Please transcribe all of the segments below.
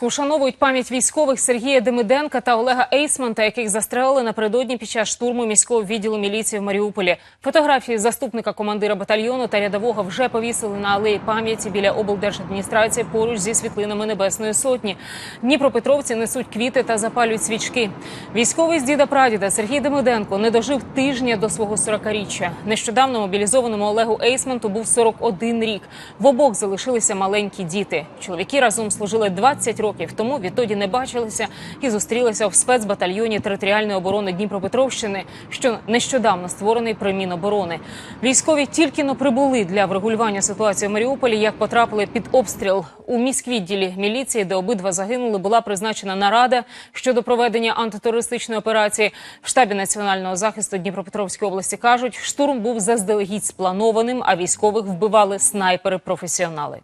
Дніпропетровську вшановують пам'ять військових Сергія Демиденка та Олега Ейсманта, яких застрелили напередодні під час штурму міського відділу міліції в Маріуполі. Фотографії заступника командира батальйону та рядового вже повісили на алеї пам'яті біля облдержадміністрації поруч зі світлинами Небесної Сотні. Дніпропетровці несуть квіти та запалюють свічки. Військовий з діда прадіда Сергій Демиденко не дожив тижня до свого 40-річчя. Нещодавно мобілізованому Олегу Ейсманту був 41 рік. В обох залишилися маленькі діти. Чоловіки разом служили 20 років тому. Відтоді не бачилися і зустрілися в спецбатальйоні територіальної оборони Дніпропетровщини, що нещодавно створений при Міноборони. Військові тільки но прибули для врегулювання ситуації в Маріуполі, як потрапили під обстріл у міськвідділі міліції, де обидва загинули, була призначена нарада щодо проведення антитерористичної операції. В штабі національного захисту Дніпропетровської області кажуть, штурм був заздалегідь спланованим, а військових вбивали снайпери-професіонали.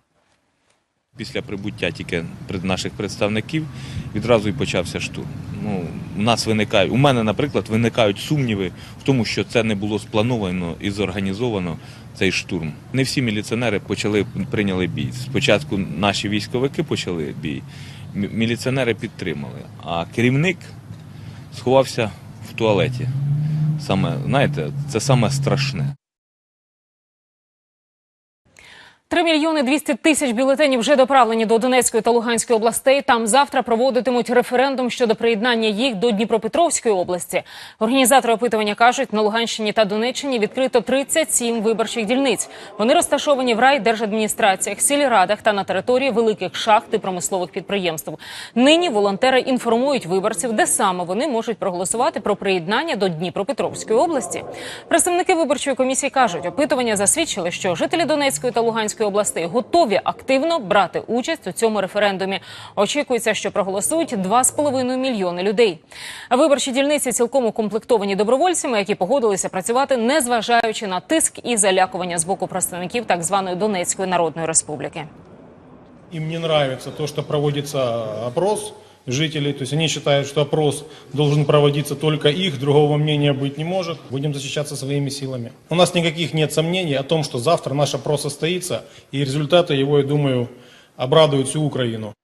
Після прибуття тільки наших представників відразу і почався штурм. Ну, у нас виникають, у мене, наприклад, виникають сумніви в тому, що це не було сплановано і зорганізовано цей штурм. Не всі міліціонери почали прийняли бій. Спочатку наші військовики почали бій, міліціонери підтримали, а керівник сховався в туалеті. Саме, знаєте, це саме страшне. 3 мільйони 200 тисяч бюлетенів вже доправлені до Донецької та Луганської областей. Там завтра проводитимуть референдум щодо приєднання їх до Дніпропетровської області. Організатори опитування кажуть, на Луганщині та Донеччині відкрито 37 виборчих дільниць. Вони розташовані в райдержадміністраціях, сільрадах та на території великих шахт і промислових підприємств. Нині волонтери інформують виборців, де саме вони можуть проголосувати про приєднання до Дніпропетровської області. Представники виборчої комісії кажуть, опитування засвідчили, що жителі Донецької та Луганської областей готові активно брати участь у цьому референдумі. Очікується, що проголосують 2,5 мільйони людей. Виборчі дільниці цілком укомплектовані добровольцями, які погодилися працювати, незважаючи на тиск і залякування з боку представників так званої Донецької народної республіки. І не подобається то, що проводиться опрос жителей, то есть они считают, что опрос должен проводиться только их, другого мнения быть не может. Будем защищаться своими силами. У нас никаких нет сомнений о том, что завтра наш опрос состоится, и результаты его, я думаю, обрадуют всю Украину.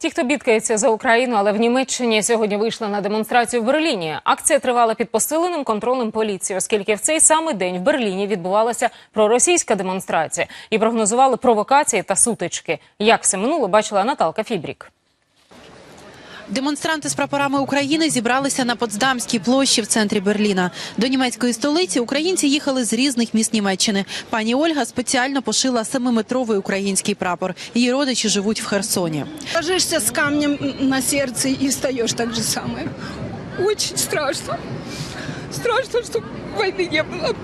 Ті, хто бідкається за Україну, але в Німеччині сьогодні вийшли на демонстрацію в Берліні. Акція тривала під посиленим контролем поліції, оскільки в цей самий день в Берліні відбувалася проросійська демонстрація і прогнозували провокації та сутички. Як все минуло, бачила Наталка Фібрік. Демонстранти з прапорами України зібралися на Потсдамській площі в центрі Берліна. До німецької столиці українці їхали з різних міст Німеччини. Пані Ольга спеціально пошила семиметровий український прапор. Її родичі живуть в Херсоні. Ложишься с камнем на сердце и встаешь так же самое. Очень страшно. Страшно, что войны не было.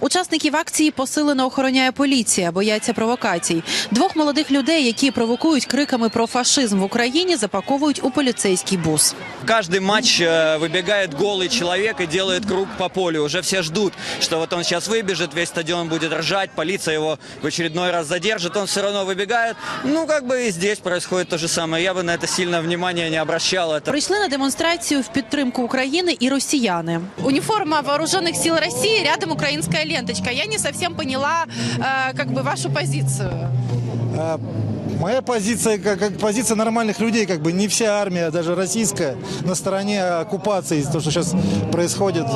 Учасників акції посилено охороняє поліція, бояться провокацій. Двох молодих людей, які провокують криками про фашизм в Україні, запаковують у поліцейський бус. Каждый матч э, выбегает голый человек и делает круг по полю. Уже все ждут, что вот он сейчас выбежит, весь стадион будет ржать, полиция его в очередной раз задержит, он все равно выбегает. Ну, как бы и здесь происходит то же самое. Я бы на это сильно внимания не обращал. Это Прийшли на демонстрацію в підтримку України і росіяни. униформа вооруженных сил России, рядом украинская ленточка. Я не совсем поняла, э, как бы вашу позицию. А, Моя позиция, как, как позиция нормальных людей, как бы не вся армия, даже российская, на стороне оккупации, то, что сейчас происходит,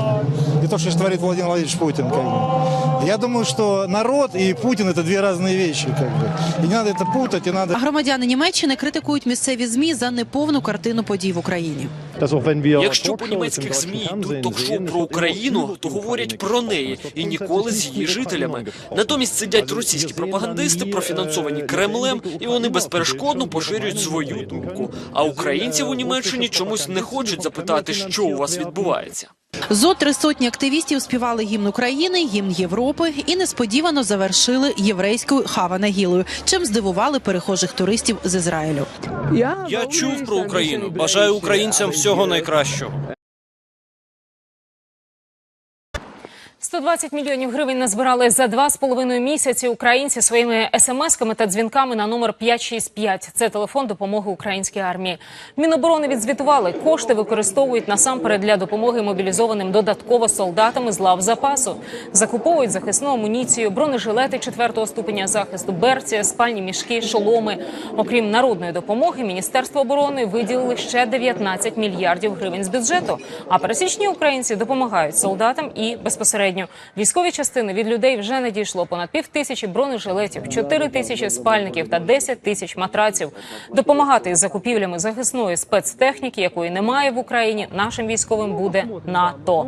и то, что сейчас творит Владимир Владимирович Путин. Как бы. Я думаю, что народ и Путин это две разные вещи. Как бы. И не надо это путать, и надо... А громадяни Німеччини критикують місцеві змі за неповну картину подій в Україні. Якщо по німецьких змі йдуть ток-шоу про Україну, то говорять про неї і ніколи з її жителями. Натомість сидять російські пропагандисти, профінансовані Кремлем, і вони безперешкодно поширюють свою думку. А українців у Німеччині чомусь не хочуть запитати, що у вас відбувається. Зо три сотні активістів співали гімн України, гімн Європи і несподівано завершили єврейською Хава Нагілою, чим здивували перехожих туристів з Ізраїлю. Я чув про Україну. Бажаю українцям всього найкращого. 120 мільйонів гривень назбирали за два з половиною місяці українці своїми смс-ками та дзвінками на номер 565. Це телефон допомоги українській армії. Міноборони відзвітували, кошти використовують насамперед для допомоги мобілізованим додатково солдатами з лав запасу. Закуповують захисну амуніцію, бронежилети четвертого ступеня захисту, берці, спальні мішки, шоломи. Окрім народної допомоги, Міністерство оборони виділили ще 19 мільярдів гривень з бюджету. А пересічні українці допомагають солдатам і безпосередньо військові частини від людей вже надійшло понад пів тисячі бронежилетів, 4 тисячі спальників та 10 тисяч матраців. Допомагати закупівлями захисної спецтехніки, якої немає в Україні, нашим військовим буде НАТО.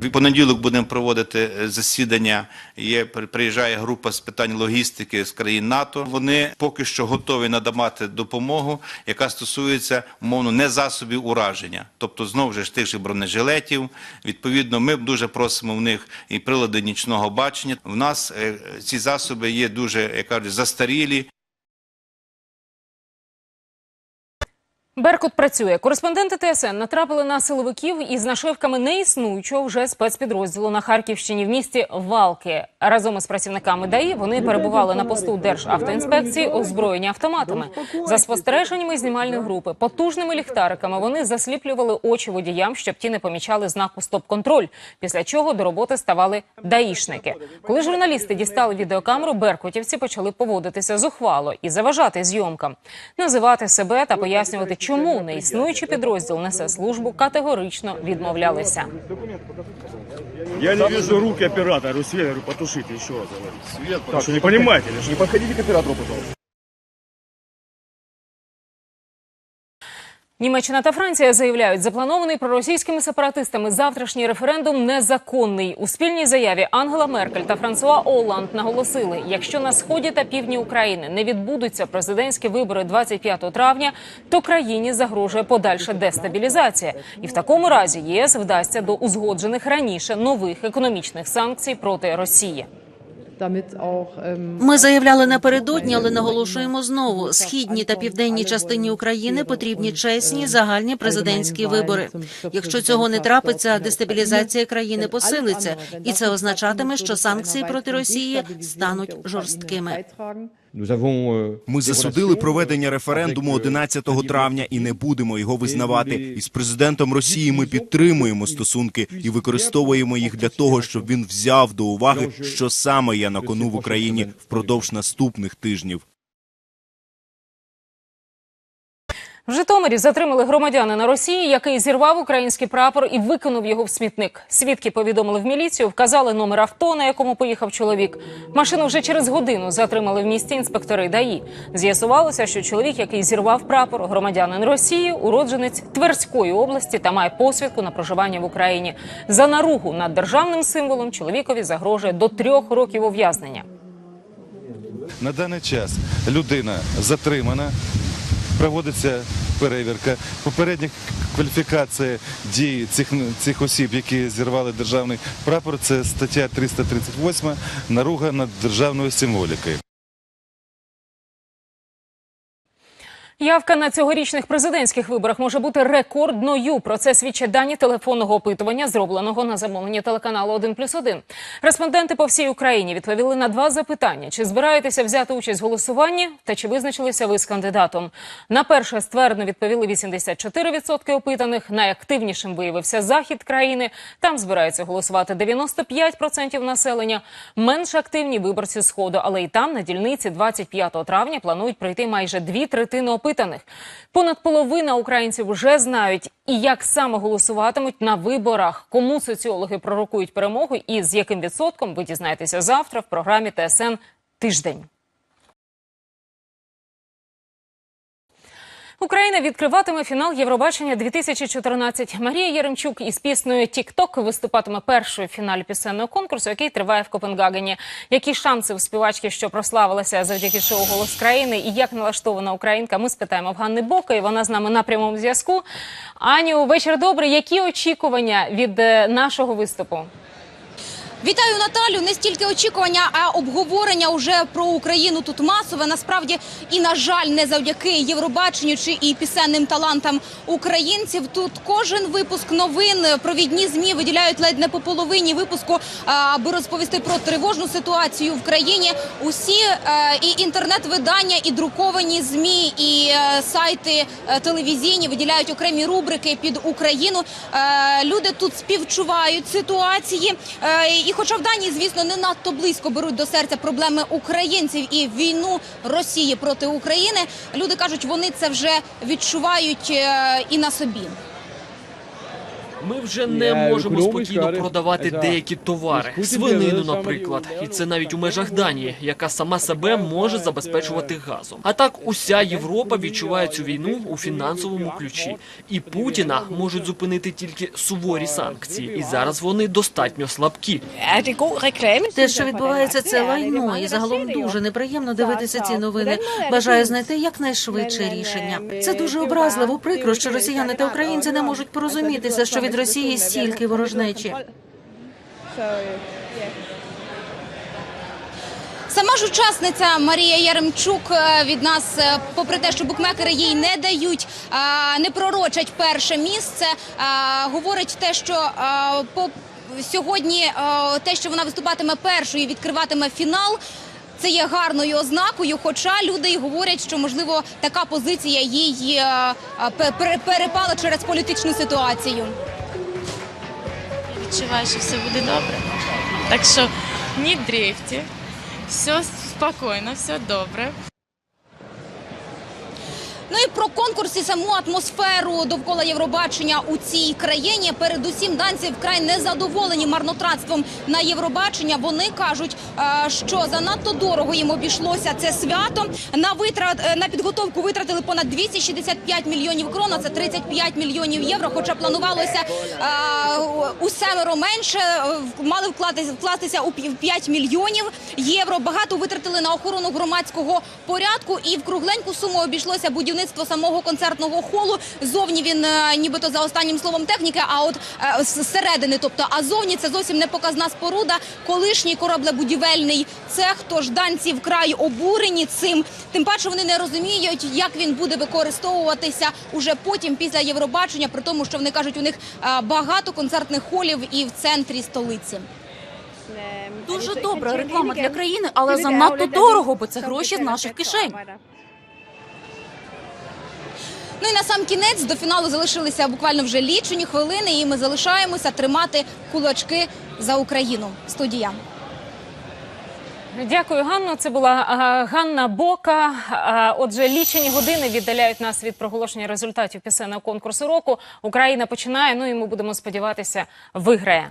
В понеділок будемо проводити е, засідання. Є при- приїжджає група з питань логістики з країн НАТО. Вони поки що готові надавати допомогу, яка стосується умовно не засобів ураження, тобто знову ж тих же бронежилетів. Відповідно, ми дуже просимо в них і прилади нічного бачення. В нас е, ці засоби є дуже, як кажуть, застарілі. Беркут працює. Кореспонденти ТСН натрапили на силовиків із нашивками неіснуючого вже спецпідрозділу на Харківщині в місті Валки. Разом із працівниками ДАІ вони перебували на посту Державтоінспекції, озброєні автоматами. За спостереженнями знімальної групи, потужними ліхтариками вони засліплювали очі водіям, щоб ті не помічали знаку «Стоп-контроль», після чого до роботи ставали даїшники. Коли журналісти дістали відеокамеру, беркутівці почали поводитися зухвало і заважати зйомкам. Називати себе та пояснювати, чому неіснуючий підрозділ несе службу, категорично відмовлялися. Я не вижу руки оператора. Свет, потушити ще еще раз. так, що не понимаете, не подходите к оператору, пожалуйста. Німеччина та Франція заявляють, запланований проросійськими сепаратистами завтрашній референдум незаконний. У спільній заяві Ангела Меркель та Франсуа Оланд наголосили, якщо на сході та півдні України не відбудуться президентські вибори 25 травня, то країні загрожує подальша дестабілізація. І в такому разі ЄС вдасться до узгоджених раніше нових економічних санкцій проти Росії. Ми заявляли напередодні, але наголошуємо знову: східній та південній частині України потрібні чесні загальні президентські вибори. Якщо цього не трапиться, дестабілізація країни посилиться, і це означатиме, що санкції проти Росії стануть жорсткими. Ми засудили проведення референдуму 11 травня і не будемо його визнавати. Із президентом Росії ми підтримуємо стосунки і використовуємо їх для того, щоб він взяв до уваги, що саме я на кону в Україні впродовж наступних тижнів. В Житомирі затримали громадянина Росії, який зірвав український прапор і викинув його в смітник. Свідки повідомили в міліцію, вказали номер авто, на якому поїхав чоловік. Машину вже через годину затримали в місті інспектори ДАІ. З'ясувалося, що чоловік, який зірвав прапор, громадянин Росії, уродженець Тверської області та має посвідку на проживання в Україні. За наругу над державним символом чоловікові загрожує до трьох років ув'язнення. На даний час людина затримана, проводиться перевірка. Попередня кваліфікація дій цих, цих осіб, які зірвали державний прапор, це стаття 338 наруга над державною символікою. Явка на цьогорічних президентських виборах може бути рекордною. Про це свідчать дані телефонного опитування, зробленого на замовлення телеканалу 1+,1. Респонденти по всій Україні відповіли на два запитання: чи збираєтеся взяти участь в голосуванні, та чи визначилися ви з кандидатом. На перше ствердно відповіли 84% опитаних. Найактивнішим виявився захід країни. Там збираються голосувати 95% населення. Менш активні виборці сходу, але і там на дільниці 25 травня планують прийти майже дві третини опитаних. Понад половина українців вже знають і як саме голосуватимуть на виборах. Кому соціологи пророкують перемогу і з яким відсотком ви дізнаєтеся завтра в програмі ТСН Тиждень. Україна відкриватиме фінал Євробачення 2014. Марія Єремчук із піснею «Тік-Ток» виступатиме першою в фіналі пісенного конкурсу, який триває в Копенгагені. Які шанси у співачки, що прославилася завдяки шоу Голос країни, і як налаштована українка? Ми спитаємо в Ганни Бокої. Вона з нами на прямому зв'язку. Аню, вечір добрий. Які очікування від е, нашого виступу? Вітаю Наталю. Не стільки очікування, а обговорення уже про Україну тут масове. Насправді, і на жаль, не завдяки Євробаченню чи і пісенним талантам українців. Тут кожен випуск новин провідні змі виділяють ледь не по половині випуску, аби розповісти про тривожну ситуацію в країні. Усі е, і інтернет-видання, і друковані змі, і е, сайти е, телевізійні виділяють окремі рубрики під Україну. Люди тут співчувають ситуації. І хоча в Данії, звісно, не надто близько беруть до серця проблеми українців і війну Росії проти України, люди кажуть, вони це вже відчувають е, і на собі. Ми вже не можемо спокійно продавати деякі товари, свинину, наприклад, і це навіть у межах Данії, яка сама себе може забезпечувати газом. А так уся Європа відчуває цю війну у фінансовому ключі, і Путіна можуть зупинити тільки суворі санкції, і зараз вони достатньо слабкі. Те, що відбувається, це лайно, і загалом дуже неприємно дивитися ці новини. Бажаю знайти якнайшвидше рішення. Це дуже образливо, прикро, що росіяни та українці не можуть порозумітися, що від Росії стільки ворожнечі. Сама ж учасниця Марія Яремчук е, від нас, е, попри те, що букмекери їй не дають, е, не пророчать перше місце, говорить те, що по сьогодні те, що вона виступатиме першою, і відкриватиме фінал. Це є гарною ознакою, хоча люди й говорять, що можливо така позиція їй пе- пере- перепала через політичну ситуацію. Відчуваю, що все буде добре. Так що ні дрейфті, все спокійно, все добре. Ну і про конкурс і саму атмосферу довкола Євробачення у цій країні. Передусім данці вкрай незадоволені марнотратством на Євробачення. Вони кажуть, е, що занадто дорого їм обійшлося це свято. На витрат е, на підготовку витратили понад 265 мільйонів крон. а Це 35 мільйонів євро. Хоча планувалося е, у семеро менше. Мали вкладатися, вкластися у пів- 5 мільйонів євро. Багато витратили на охорону громадського порядку і в кругленьку суму обійшлося будівництво самого концертного холу. Зовні він е, нібито за останнім словом техніки, а от е, зсередини, тобто а зовні це зовсім не показна споруда. Колишній кораблебудівельний цех. Тож данці вкрай обурені цим. Тим паче вони не розуміють, як він буде використовуватися уже потім після Євробачення, при тому, що вони кажуть, у них е, багато концертних холів і в центрі столиці. Дуже добра реклама для країни, але занадто дорого, бо це гроші з наших кишень. Ну і на сам кінець до фіналу залишилися буквально вже лічені хвилини, і ми залишаємося тримати кулачки за Україну. Студія. Дякую, Ганно. Це була Ганна Бока. Отже, лічені години віддаляють нас від проголошення результатів пісенного конкурсу року. Україна починає. Ну і ми будемо сподіватися, виграє.